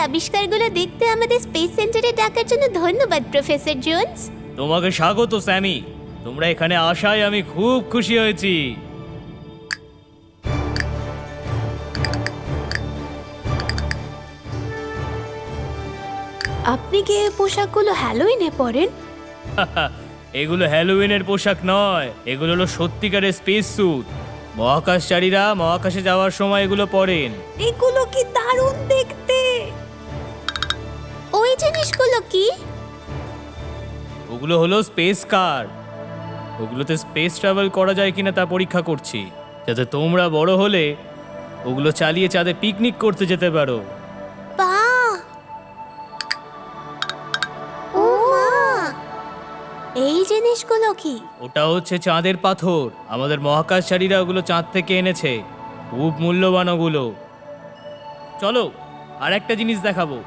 আবিষ্কারগুলো দেখতে আমাদের স্পেস সেন্টারে ডাকার জন্য ধন্যবাদ প্রফেসর জোন্স তোমাকে স্বাগত স্যামি তোমরা এখানে আসায় আমি খুব খুশি হয়েছি। আপনি কি এই পোশাকগুলো হ্যালোইনে পরেন? এগুলো হ্যালোউইনের পোশাক নয়। এগুলো হলো সত্যিকারের স্পেস স্যুট মহাকাশচারীরা মহাকাশে যাওয়ার সময় এগুলো পরেন। এগুলো কি দারুণ দেখতে! ওগুলো হলো স্পেস কার। ওগুলোতে স্পেস ট্রাভেল করা যায় কিনা তা পরীক্ষা করছি। যাতে তোমরা বড় হলে ওগুলো চালিয়ে চাঁদে পিকনিক করতে যেতে পারো। এই জিনিসগুলো কি? ওটা হচ্ছে চাঁদের পাথর। আমাদের মহাকাশচারীরা ওগুলো চাঁদ থেকে এনেছে। খুব মূল্যবান ওগুলো। চলো আর একটা জিনিস দেখাবো।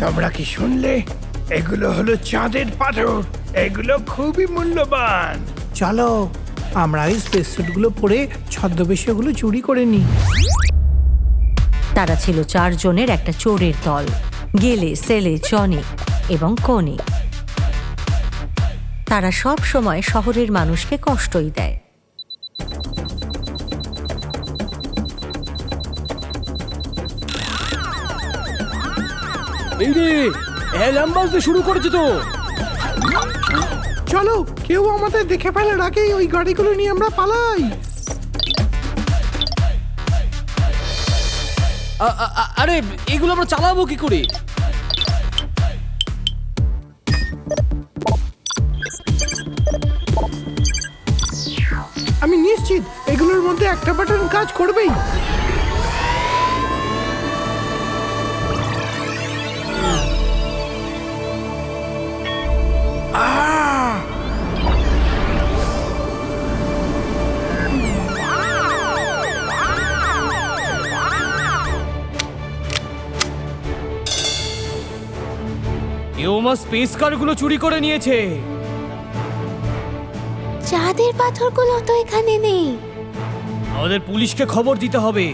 তোমরা কি শুনলে? এগুলো হলো চাঁদের পাথর। এগুলো খুবই মূল্যবান। চলো আমরা এই স্পেস স্যুটগুলো পরে ছদ্মবেশে ওগুলো চুরি করে নিই। তারা ছিল চারজনের একটা চোরের দল গেলে সেলে চনে এবং কনে। তারা সব সময় শহরের মানুষকে কষ্টই দেয়। এই রে অ্যালার্ম বাজতে শুরু করেছে তো। চলো কেউ আমাদের দেখে ফেলার আগেই ওই গাড়িগুলো নিয়ে আমরা পালাই। আরে এগুলো আমরা চালাবো কি করে? আমি নিশ্চিত এগুলোর মধ্যে একটা বাটন কাজ করবেই। আমার স্পেস কারগুলো চুরি করে নিয়েছে। চাঁদের পাথরগুলো তো এখানে নেই। আমাদের পুলিশকে খবর দিতে হবে।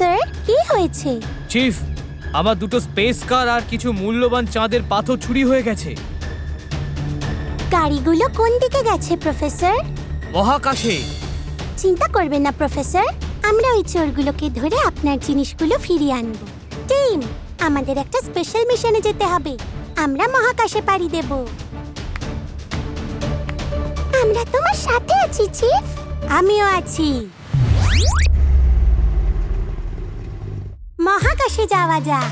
প্রফেসর কি হয়েছে? চিফ আমার দুটো স্পেস কার আর কিছু মূল্যবান চাঁদের পাথর চুরি হয়ে গেছে। গাড়িগুলো কোন দিকে গেছে প্রফেসর? মহাকাশে। চিন্তা করবেন না প্রফেসর। আমরা ওই চোরগুলোকে ধরে আপনার জিনিসগুলো ফিরিয়ে আনব। টিম আমাদের একটা স্পেশাল মিশনে যেতে হবে। আমরা মহাকাশে পাড়ি দেব। আমরা তোমার সাথে আছি চিফ। আমিও আছি। মহাকাশে যাওয়া যাক।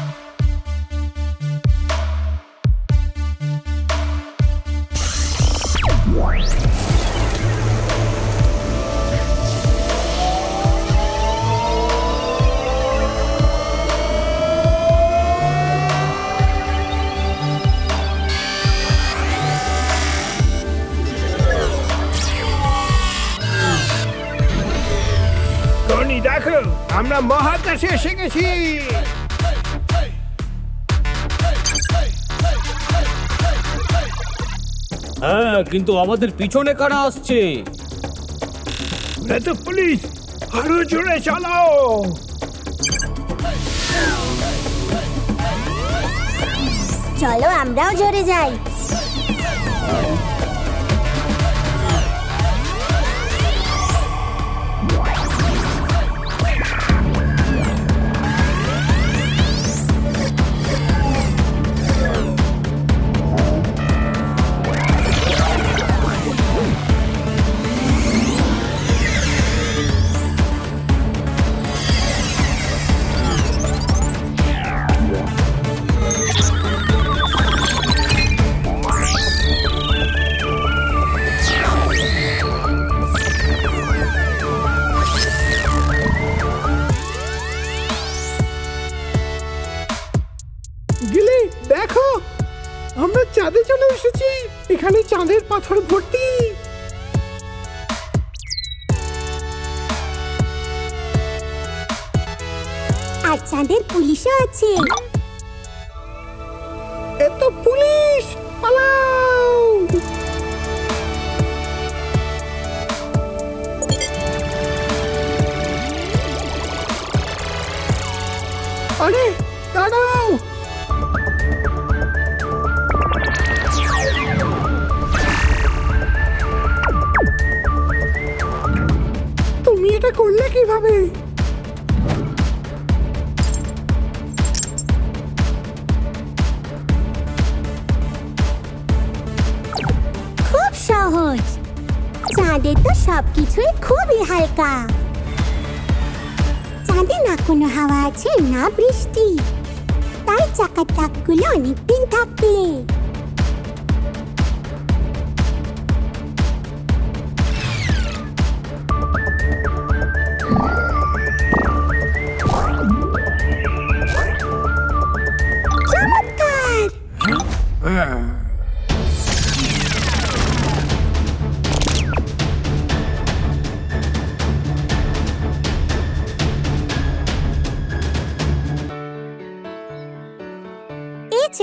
টনি দেখো আমরা মহাকাশে এসে গেছি। হ্যাঁ কিন্তু আমাদের পিছনে কারা আসছে? তো পুলিশ আরও জোরে চালাও। চলো আমরাও জোরে যাই। গেলে দেখো আমরা চাঁদে চলে এসেছি। এখানে চাঁদের পাথর ভর্তি। আর চাঁদের পুলিশও আছে। এ তো পুলিশ পালাও। আরে দাঁড়াও। এটা করলে কীভাবে? খুব সহজ। চাঁদে তো সবকিছুই খুবই হালকা। চাঁদে না কোনো হাওয়া আছে, না বৃষ্টি। তাই চাকার টাকগুলো অনেকদিন থাকবে।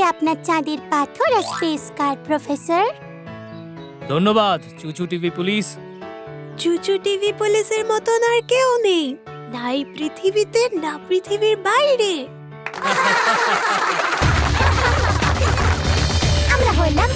আপনার চাঁদের পাথর আর স্পেস কার্ড প্রফেসর ধন্যবাদ চুচু টিভি পুলিশ। চুচু টিভি পুলিশের মতন আর কেউ নেই। নাই পৃথিবীতে না পৃথিবীর বাইরে। আমরা হলাম